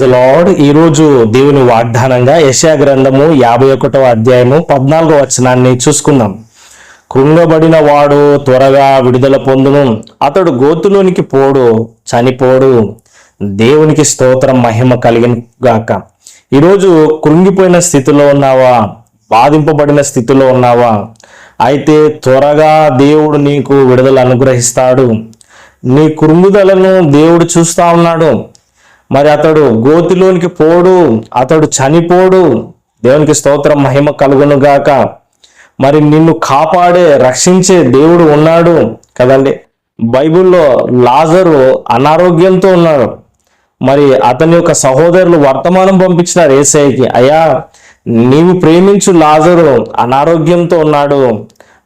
Lord ఈరోజు దేవుని వాగ్దానంగా యశా గ్రంథము యాభై ఒకటవ అధ్యాయము పద్నాలుగో వచనాన్ని చూసుకుందాం. కృంగబడిన వాడు త్వరగా విడుదల పొందును. అతడు గోతులోనికి పోడు చనిపోడు. దేవునికి స్తోత్రం మహిమ కలిగిన గాక. ఈరోజు కృంగిపోయిన స్థితిలో ఉన్నావా? బాధింపబడిన స్థితిలో ఉన్నావా? అయితే త్వరగా దేవుడు నీకు విడుదల అనుగ్రహిస్తాడు. నీ కృంగుదలను దేవుడు చూస్తా ఉన్నాడు. మరి అతడు గోతిలోనికి పోడు అతడు చనిపోడు. దేవునికి స్తోత్రం మహిమ కలుగునుగాక మరి నిన్ను కాపాడే రక్షించే దేవుడు ఉన్నాడు కదండి. బైబిల్లో లాజరు అనారోగ్యంతో ఉన్నాడు మరి అతని యొక్క సహోదరులు వర్తమానం పంపించినారు ఏసఐకి అయ్యా నీవు ప్రేమించు లాజరు అనారోగ్యంతో ఉన్నాడు.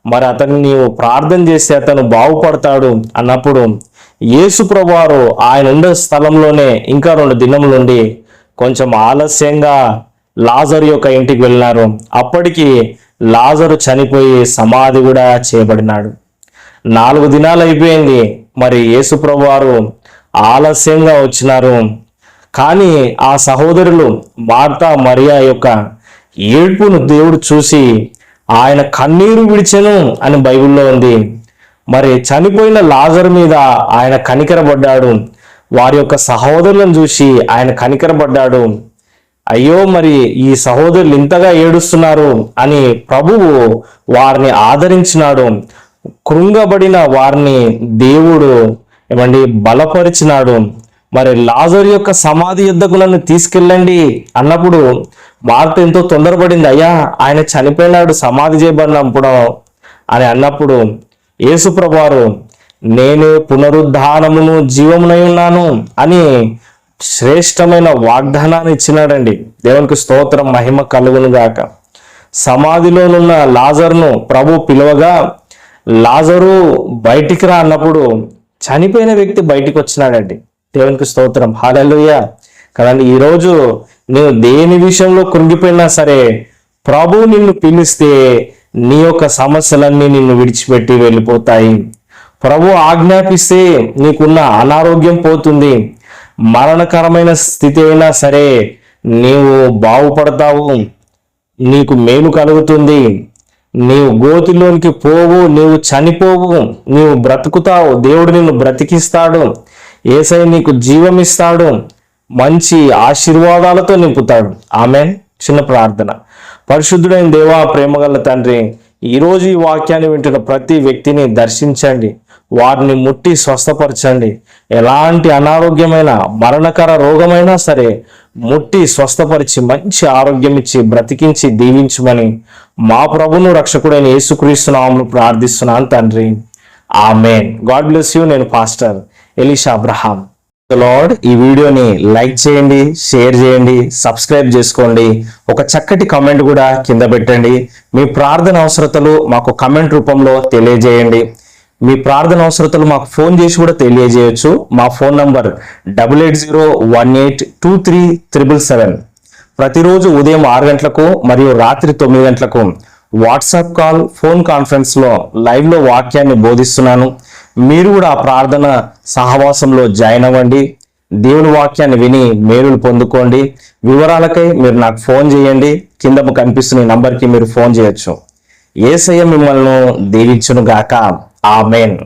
మరి అతన్ని నీవు ప్రార్థన చేస్తే అతను బాగుపడతాడు అన్నప్పుడు యేసుప్రభువారు ఆయన ఉండే స్థలంలోనే ఇంకా రెండు దినములుండి కొంచెం ఆలస్యంగా లాజరు యొక్క ఇంటికి వెళ్ళినారు. అప్పటికి లాజరు చనిపోయి సమాధి కూడా చేయబడినాడు. నాలుగు దినాలు అయిపోయింది. మరి యేసుప్రభు వారు ఆలస్యంగా వచ్చినారు. కానీ ఆ సహోదరులు మార్తా మరియా యొక్క ఏడ్పును దేవుడు చూసి ఆయన కన్నీరు విడిచెను అని బైబిల్లో ఉంది. మరి చనిపోయిన లాజర్ మీద ఆయన కనికరపడ్డాడు. వారి యొక్క సహోదరులను చూసి ఆయన కనికరపడ్డాడు. అయ్యో మరి ఈ సహోదరులు ఇంతగా ఏడుస్తున్నారు అని ప్రభువు వారిని ఆదరించినాడు. కృంగబడిన వారిని దేవుడు ఏమండి బలపరిచినాడు. మరి లాజర్ యొక్క సమాధి యుద్ధకు నన్ను తీసుకెళ్ళండి అన్నప్పుడు మార్త ఎంతో తొందరపడింది. అయ్యా ఆయన చనిపోయినాడు సమాధి చేయబడినప్పుడు అని అన్నప్పుడు యేసుప్రభువారు నేనే పునరుద్ధానమును జీవమునై ఉన్నాను అని శ్రేష్టమైన వాగ్దానాన్ని ఇచ్చినాడండి. దేవునికి స్తోత్రం మహిమ కలుగును గాక. సమాధిలోనున్న లాజర్ను ప్రభు పిలువగా లాజరు బయటికి రా అన్నప్పుడు చనిపోయిన వ్యక్తి బయటికి వచ్చినాడండి దేవునికి స్తోత్రం. హాలెలుయ కదండి ఈరోజు నేను దేని విషయంలో కృంగిపోయినా సరే ప్రభు నిన్ను పిలిస్తే నీ యొక్క సమస్యలన్నీ నిన్ను విడిచిపెట్టి వెళ్ళిపోతాయి. ప్రభు ఆజ్ఞాపిస్తే నీకున్న అనారోగ్యం పోతుంది. మరణకరమైన స్థితి అయినా సరే నీవు బాగుపడతావు. నీకు మేలు కలుగుతుంది. నీవు గోతిలోనికి పోవు నీవు చనిపోవు నీవు బ్రతుకుతావు. దేవుడు నిన్ను బ్రతికిస్తాడు. ఏసై నీకు జీవం ఇస్తాడు మంచి ఆశీర్వాదాలతో నింపుతాడు. ఆమె చిన్న ప్రార్థన. పరిశుద్ధుడైన దేవా ప్రేమగల తండ్రి ఈరోజు ఈ వాక్యాన్ని వింటున్న ప్రతి వ్యక్తిని దర్శించండి. వారిని ముట్టి స్వస్థపరచండి. ఎలాంటి అనారోగ్యమైన మరణకర రోగమైనా సరే ముట్టి స్వస్థపరిచి మంచి ఆరోగ్యం ఇచ్చి బ్రతికించి దీవించమని మా ప్రభును రక్షకుడైన యేసుక్రీస్తునామను ప్రార్థిస్తున్నాను తండ్రి. ఆమెన్. God bless you. నేను పాస్టర్ ఎలీషా అబ్రహాం. లార్డ్. ఈ వీడియోని లైక్ చేయండి షేర్ చేయండి సబ్స్క్రైబ్ చేసుకోండి. ఒక చక్కటి కమెంట్ కూడా కింద పెట్టండి. మీ ప్రార్థన అవసరతలు మాకు కమెంట్ రూపంలో తెలియజేయండి. మీ ప్రార్థన అవసరతలు మాకు ఫోన్ చేసి కూడా తెలియజేయచ్చు. మా phone number double eight zero one eight two three triple seven. ప్రతిరోజు ఉదయం ఆరు గంటలకు మరియు రాత్రి తొమ్మిది గంటలకు వాట్సాప్ కాల్ ఫోన్ కాన్ఫరెన్స్లో లైవ్లో వాక్యాన్ని బోధిస్తున్నాను. మీరు కూడా ఆ ప్రార్థన సహవాసంలో జాయిన్ అవ్వండి. దేవుని వాక్యాన్ని విని మేలులు పొందుకోండి. వివరాలకై మీరు నాకు ఫోన్ చేయండి. కింద కనిపిస్తున్న నంబర్కి మీరు ఫోన్ చేయొచ్చు. ఏసయ్య మిమ్మల్ని దీవించును గాక ఆమెన్.